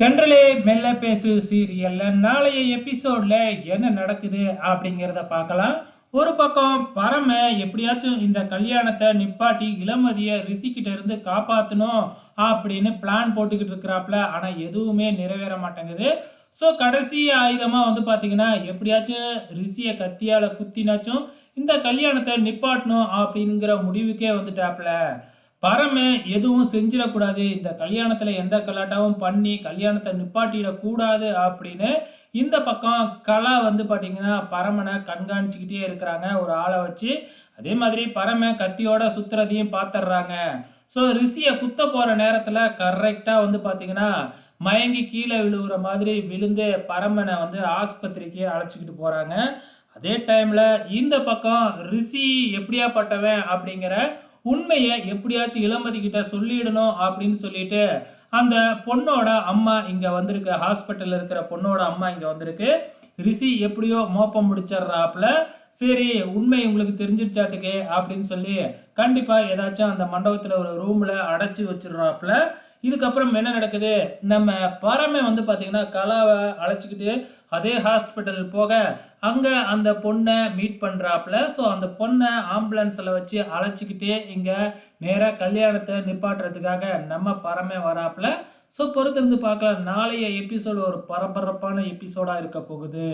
தென்றலே மெல்ல பேசு சீரியல்ல நாளைய எபிசோட்ல என்ன நடக்குது அப்படிங்கிறத பார்க்கலாம். ஒரு பக்கம் பரம எப்படியாச்சும் இந்த கல்யாணத்தை நிப்பாட்டி இளமதியை ரிஷிக்கிட்ட இருந்து காப்பாற்றணும் அப்படின்னு பிளான் போட்டுக்கிட்டு இருக்கிறாப்புல ஆனால் எதுவுமே நிறைவேற மாட்டேங்குது. ஸோ கடைசி ஆயுதமாக வந்து பார்த்தீங்கன்னா எப்படியாச்சும் ரிஷியை கத்தியால் குத்தினாச்சும் இந்த கல்யாணத்தை நிப்பாட்டணும் அப்படிங்கிற முடிவுக்கே வந்துட்டாப்புல பரம எதுவும் செஞ்சிடக்கூடாது. இந்த கல்யாணத்தில் எந்த கலாட்டாவும் பண்ணி கல்யாணத்தை நிப்பாட்டிடக்கூடாது அப்படின்னு இந்த பக்கம் கலா வந்து பார்த்தீங்கன்னா பரமனை கண்காணிச்சுக்கிட்டே இருக்கிறாங்க. ஒரு ஆளை வச்சு அதே மாதிரி பரம கத்தியோட சுத்துறதையும் பார்த்துடுறாங்க ஸோ ரிஷியை குத்த போகிற நேரத்தில் கரெக்டாக வந்து பார்த்தீங்கன்னா மயங்கி கீழே விழுகிற மாதிரி விழுந்து பரமனை வந்து ஆஸ்பத்திரிக்கு அழைச்சிக்கிட்டு போகிறாங்க அதே டைமில் இந்த பக்கம் ரிஷி எப்படியாப்பட்டவன் அப்படிங்கிற உண்மையை எப்படியாச்சும் இளமதி கிட்ட சொல்லிடணும் அப்படின்னு சொல்லிட்டு அந்த பொண்ணோட அம்மா இங்க வந்திருக்கு. ஹாஸ்பிட்டலில் இருக்கிற பொண்ணோட அம்மா இங்க வந்திருக்கு. ரிஷி எப்படியோ மோப்பம் முடிச்சிடுறாப்புல. சரி உண்மை உங்களுக்கு தெரிஞ்சிருச்சாட்டுக்கு அப்படின்னு சொல்லி கண்டிப்பா ஏதாச்சும் அந்த மண்டபத்துல ஒரு ரூம்ல அடைச்சி வச்சிடுறாப்புல. இதுக்கப்புறம் என்ன நடக்குது? நம்ம பரமே வந்து பார்த்தீங்கன்னா கலாவை அழைச்சிக்கிட்டு அதே ஹாஸ்பிட்டல் போக அங்கே அந்த பொண்ணை மீட் பண்ணுறாப்புல ஸோ அந்த பொண்ணை ஆம்புலன்ஸில் வச்சு அழைச்சிக்கிட்டே இங்கே நேராக கல்யாணத்தை நிப்பாட்டுறதுக்காக நம்ம பரமே வராப்புல. ஸோ பொறுத்திருந்து பார்க்கலாம். நாளைய எபிசோடு ஒரு பரபரப்பான எபிசோடாக இருக்க போகுது.